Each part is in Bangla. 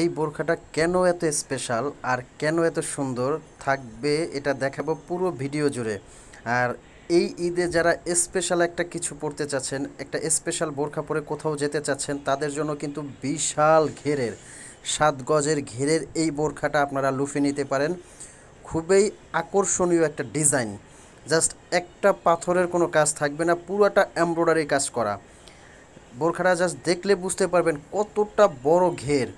এই বোরখাটা কেন এত স্পেশাল আর কেন এত সুন্দর থাকবে এটা দেখাবো পুরো ভিডিও জুড়ে। আর এই ঈদে যারা স্পেশাল একটা কিছু পড়তে চাচ্ছেন, একটা স্পেশাল বোরখা পরে কোথাও যেতে চাচ্ছেন, তাদের জন্য কিন্তু বিশাল ঘেরের, সাত গজের ঘেরের এই বোরখাটা আপনারা লুফে নিতে পারেন। খুবই আকর্ষণীয় একটা ডিজাইন। জাস্ট একটা পাথরের কোনো কাজ থাকবে না, পুরোটা এমব্রয়ডারি কাজ করা। বোরখাটা জাস্ট দেখলে বুঝতে পারবেন কতটা বড় ঘের।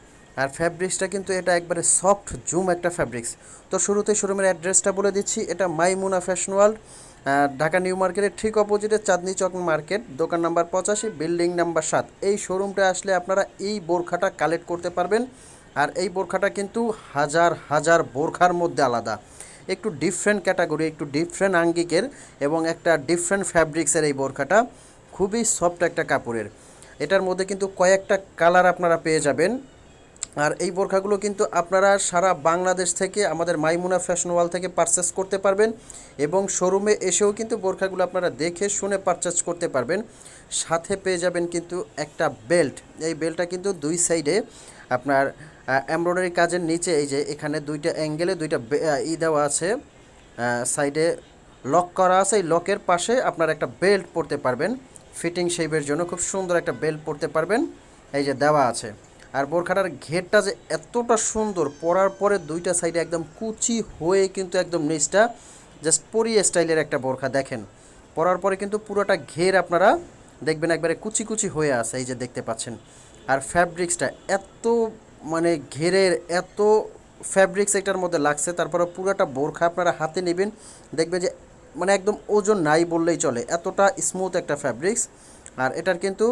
আর ফ্যাব্রিক্সটা কিন্তু এটা একবারে সফট জুম একটা ফ্যাব্রিক্স তো শুরুতে শোরুমের অ্যাড্রেসটা বলে দিচ্ছি, এটা Maimuna fashion world Dhaka new মার্কেটের ঠিক অপোজিটে চাঁদনি চক মার্কেট দোকান নাম্বার পঁচাশি বিল্ডিং নাম্বার সাত। এই শোরুমটা আসলে আপনারা এই বোরখাটা কালেক্ট করতে পারবেন, আর এই বোরখাটা কিন্তু হাজার হাজার বোরখার মধ্যে আলাদা। একটু ডিফারেন্ট ক্যাটাগরি একটু ডিফারেন্ট আঙ্গিকের এবং একটা ডিফারেন্ট ফ্যাব্রিক্সের এই বোরখাটা, খুবই সফট একটা কাপড়ের। এটার মধ্যে কিন্তু কয়েকটা কালার আপনারা পেয়ে যাবেন। আর এই বোরখাগুলো কিন্তু আপনারা সারা বাংলাদেশ থেকে আমাদের মাইমুনা ফ্যাশন ওয়াল থেকে পারচেস করতে পারবেন এবং শোরুমে এসেও কিন্তু বোরখাগুলো আপনারা দেখে শুনে পারচেস করতে পারবেন। সাথে পেয়ে যাবেন কিন্তু একটা বেল্ট এই বেল্টটা কিন্তু দুই সাইডে আপনার এমব্রয়ডারি কাজের নিচে এই যে এখানে দুইটা অ্যাঙ্গেলে দুইটা ই দেওয়া আছে সাইডে লক করা আছে। এই লকের পাশে আপনার একটা বেল্ট পরতে পারবেন। ফিটিং শেপের জন্য খুব সুন্দর একটা বেল্ট পরতে পারবেন। এই যে দেওয়া আছে। আর বোরখাটার ঘেরটা যে এতটা সুন্দর পরার পরে দুইটা সাইডে একদম কুচি হয়ে কিন্তু একদম নিচটা জাস্ট পরি স্টাইলের একটা বোরখা দেখেন। পরার পরে কিন্তু পুরোটা ঘের আপনারা দেখবেন একবারে কুচি কুচি হয়ে আছে এই যে দেখতে পাচ্ছেন। আর ফ্যাব্রিক্সটা এত মানে ঘেরের এত ফ্যাব্রিক্স এটার মধ্যে লাগছে তারপরে পুরোটা বোরখা আপনারা হাতে নেবেন দেখবেন যে মানে একদম ওজন নাই বললেই চলে। এতটা স্মুথ একটা ফ্যাব্রিক্স আর এটার কিন্তু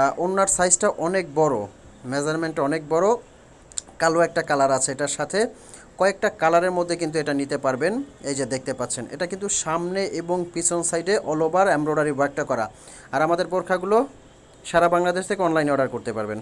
আহ, ওড়নার সাইজটা অনেক বড়। মেজারমেন্টটা অনেক বড়। কালো একটা কালার আছে এটার সাথে। কয়েকটা কালারের মধ্যে কিন্তু এটা নিতে পারবেন। এই যে দেখতে পাচ্ছেন, এটা কিন্তু সামনে এবং পিছন সাইডে অল ওভার এমব্রয়ডারি ওয়ার্কটা করা। আর আমাদের বোরখাগুলো সারা বাংলাদেশ থেকে অনলাইনে অর্ডার করতে পারবেন।